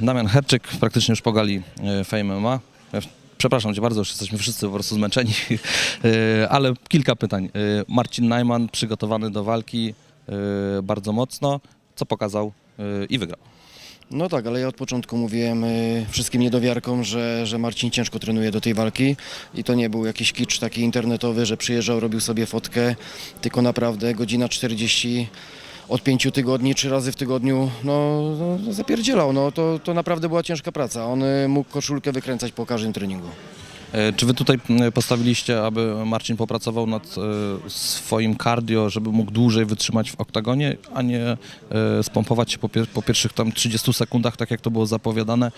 Damian Herczyk, praktycznie już pogali e, Fame MMA. Ja Przepraszam Cię bardzo, już jesteśmy wszyscy po prostu zmęczeni, E, ale kilka pytań. E, Marcin Najman przygotowany do walki e, bardzo mocno. Co pokazał e, i wygrał? No tak, ale ja od początku mówiłem y, wszystkim niedowiarkom, że, że Marcin ciężko trenuje do tej walki i to nie był jakiś kicz taki internetowy, że przyjeżdżał, robił sobie fotkę, tylko naprawdę godzina 40 od pięciu tygodni, trzy razy w tygodniu, no, no zapierdzielał, no to, to naprawdę była ciężka praca. On y, mógł koszulkę wykręcać po każdym treningu. E, Czy Wy tutaj postawiliście, aby Marcin popracował nad e, swoim cardio, żeby mógł dłużej wytrzymać w oktagonie, a nie e, spompować się po, pier- po pierwszych tam 30 sekundach, tak jak to było zapowiadane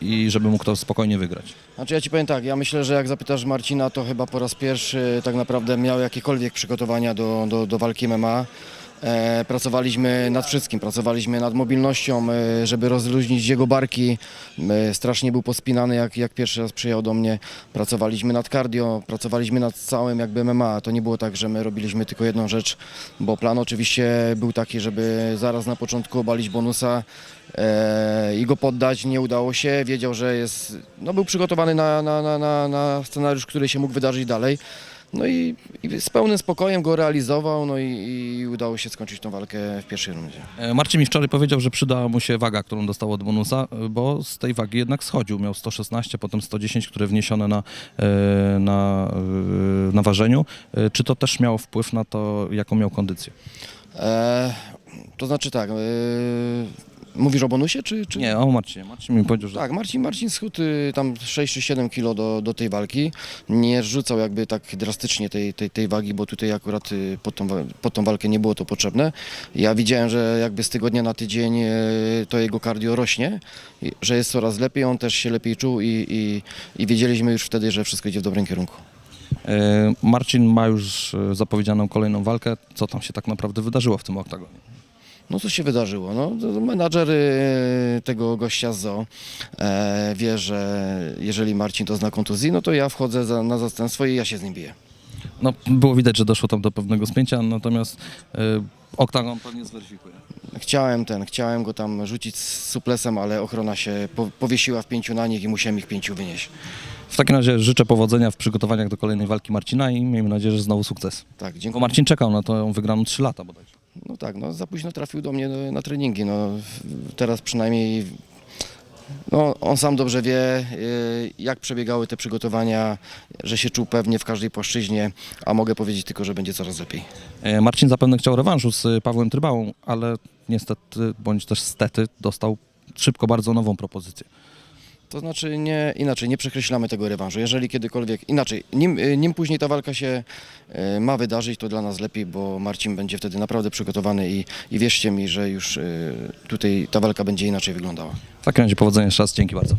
i żeby mógł to spokojnie wygrać? Znaczy ja Ci powiem tak, ja myślę, że jak zapytasz Marcina, to chyba po raz pierwszy tak naprawdę miał jakiekolwiek przygotowania do, do, do walki MMA. E, pracowaliśmy nad wszystkim, pracowaliśmy nad mobilnością, e, żeby rozluźnić jego barki. E, strasznie był pospinany, jak, jak pierwszy raz przyjechał do mnie. Pracowaliśmy nad cardio, pracowaliśmy nad całym jakby MMA. To nie było tak, że my robiliśmy tylko jedną rzecz, bo plan oczywiście był taki, żeby zaraz na początku obalić bonusa i go poddać. Nie udało się. Wiedział, że jest, no był przygotowany na, na, na, na scenariusz, który się mógł wydarzyć dalej. No i, i z pełnym spokojem go realizował, no i, i udało się skończyć tą walkę w pierwszej rundzie. E, Marcin mi wczoraj powiedział, że przydała mu się waga, którą dostał od bonusa, bo z tej wagi jednak schodził. Miał 116, potem 110, które wniesione na, e, na, e, na ważeniu. E, Czy to też miało wpływ na to, jaką miał kondycję? E, to znaczy tak, e, mówisz o bonusie, czy, czy... Nie, o Marcinie. Marcin mi powiedział, że Tak, Marcin, Marcin schudł y, tam 6 czy 7 kilo do, do tej walki. Nie rzucał jakby tak drastycznie tej, tej, tej wagi, bo tutaj akurat y, pod tą, wa- pod tą walkę nie było to potrzebne. Ja widziałem, że jakby z tygodnia na tydzień y, to jego cardio rośnie, i- że jest coraz lepiej, on też się lepiej czuł i, i, i wiedzieliśmy już wtedy, że wszystko idzie w dobrym kierunku. e, Marcin ma już e, zapowiedzianą kolejną walkę. Co tam się tak naprawdę wydarzyło w tym oktagonie? No co się wydarzyło? No, menadżer y, tego gościa z zoo e, wie, że jeżeli Marcin to zna kontuzji, no to ja wchodzę za, na zastępstwo i ja się z nim biję. No, było widać, że doszło tam do pewnego spięcia, natomiast e, oktagon pewnie zweryfikuje. Chciałem ten, chciałem go tam rzucić z suplesem, ale ochrona się po, powiesiła w pięciu na nich i musiałem ich pięciu wynieść. W takim razie życzę powodzenia w przygotowaniach do kolejnej walki Marcina i miejmy nadzieję, że znowu sukces. Tak, Bo dziękuję. Marcin czekał na to wygraną 3 lata bodajże. No tak, no za późno trafił do mnie na treningi. No, teraz przynajmniej no, on sam dobrze wie, y, jak przebiegały te przygotowania, że się czuł pewnie w każdej płaszczyźnie, a mogę powiedzieć tylko, że będzie coraz lepiej. E, Marcin zapewne chciał rewanżu z e, Pawłem Trybałą, ale niestety, bądź też stety, dostał szybko bardzo nową propozycję. To znaczy nie, inaczej, nie przekreślamy tego rewanżu. Jeżeli kiedykolwiek, inaczej, nim, y, nim później ta walka się y, ma wydarzyć, to dla nas lepiej, bo Marcin będzie wtedy naprawdę przygotowany i, i wierzcie mi, że już y, tutaj ta walka będzie inaczej wyglądała. W takim razie powodzenia jeszcze raz, dzięki bardzo.